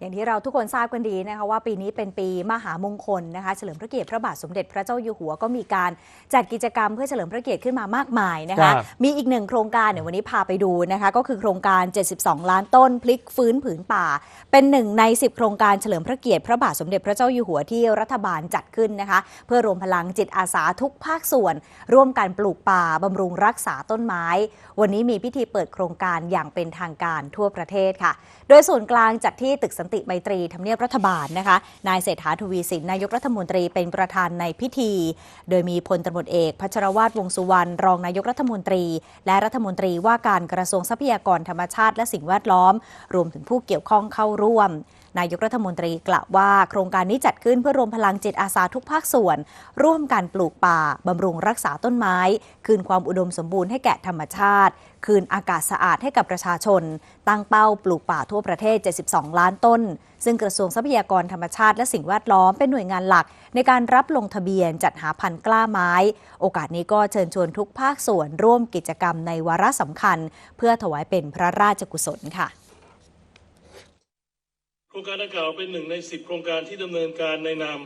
อย่างที่เราทุกคนทราบกันดีนะคะว่าปีนี้เป็นปีมหามงคลนะคะเฉลิมพระเกียรติพระบาทสมเด็จพระเจ้าอยู่หัวก็มีการจัดกิจกรรมเพื่อเฉลิมพระเกียรติขึ้นมามากมายนะครัคะบมีอีกหนึ่งโครงการเดี๋ยววันนี้พาไปดูนะคะก็คือโครงการ 72 ล้านต้นพลิกฟื้นผืนป่า เป็นหนึ่งใน 10 โครงการเฉลิมพระเกียรติพระบาทสมเด็จพระเจ้าอยู่หัวที่รัฐบาลจัดขึ้นนะคะเพื่อรวมพลังจิตอาสาทุกภาคส่วน ร่วมกันปลูกป่าบำรุงรักษาต้นไม้ วันนี้มีพิธีเปิดโครงการอย่างเป็นทางการทั่วประเทศค่ะ โดยส่วนกลางจัดที่ตึกสันติไมตรีทำเนียบรัฐบาลนะคะ นายเศรษฐาทวีสินนายกรัฐมนตรีเป็นประธานในพิธี โดยมีพลตำรวจเอก พัชรวาทวงสุวรรณรองนายกรัฐมนตรี และรัฐมนตรีว่าการกระทรวงทรัพยากรธรรมชาติและสิ่งแวดล้อม รวมถึงผู้เกี่ยวข้องเข้าร่วมนายกรัฐมนตรีกล่าวว่าโครงการนี้จัดขึ้นเพื่อรวมพลังจิตอาสาทุกภาคส่วน ร่วมกันปลูกป่า บำรุงรักษาต้นไม้ คืนความอุดมสมบูรณ์ให้แก่ธรรมชาติคืนอากาศสะอาดให้กับประชาชน ตั้งเป้าปลูกป่าทั่วประเทศ 72 ล้านต้น ซึ่งกระทรวงทรัพยากรธรรมชาติและสิ่งแวดล้อมเป็นหน่วยงานหลัก ในการรับลงทะเบียนจัดหาพันธุ์กล้าไม้ โอกาสนี้ก็เชิญชวนทุกภาคส่วนร่วมกิจกรรมในวาระสำคัญ เพื่อถวายเป็นพระราชกุศลค่ะโครงการดังกล่าวเป็นหนึ่งในสิบโครงการที่ดำเนินการในนาม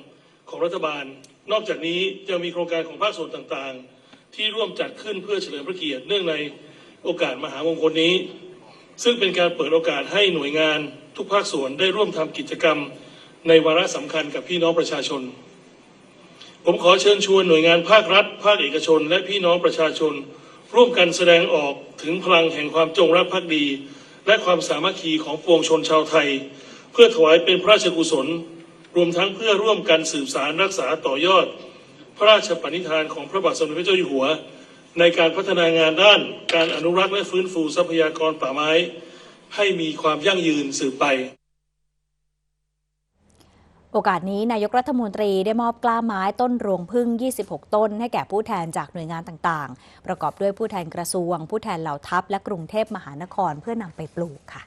ของรัฐบาล นอกจากนี้ยังมีโครงการของภาคส่วนต่างๆ ที่ร่วมจัดขึ้นเพื่อเฉลิมพระเกียรติเนื่องใน โอกาสมหามงคลนี้ ซึ่งเป็นการเปิดโอกาสให้หน่วยงานทุกภาคส่วนได้ร่วมทำกิจกรรม ในวาระสำคัญกับพี่น้องประชาชน ผมขอเชิญชวนหน่วยงานภาครัฐ ภาคเอกชน และพี่น้องประชาชน ร่วมกันแสดงออกถึงพลังแห่งความจงรักภักดี และความสามัคคีของปวงชนชาวไทย เพื่อถวายเป็นพระราชกุศล รวมทั้งเพื่อร่วมกันสืบสารรักษาต่อยอด พระราชปณิธานของพระบาทสมเด็จพระเจ้าอยู่หัว ในการพัฒนางานด้านการอนุรักษ์และฟื้นฟูทรัพยากรป่าไม้ ให้มีความยั่งยืนสืบไปโอกาสนี้นายกรัฐมนตรีได้มอบกล้าไม้ต้นรวงพึ่ง 26 ต้น ให้แก่ผู้แทนจากหน่วยงานต่างๆ ประกอบด้วยผู้แทนกระทรวง ผู้แทนเหล่าทัพ และกรุงเทพมหานครเพื่อนำไปปลูกค่ะ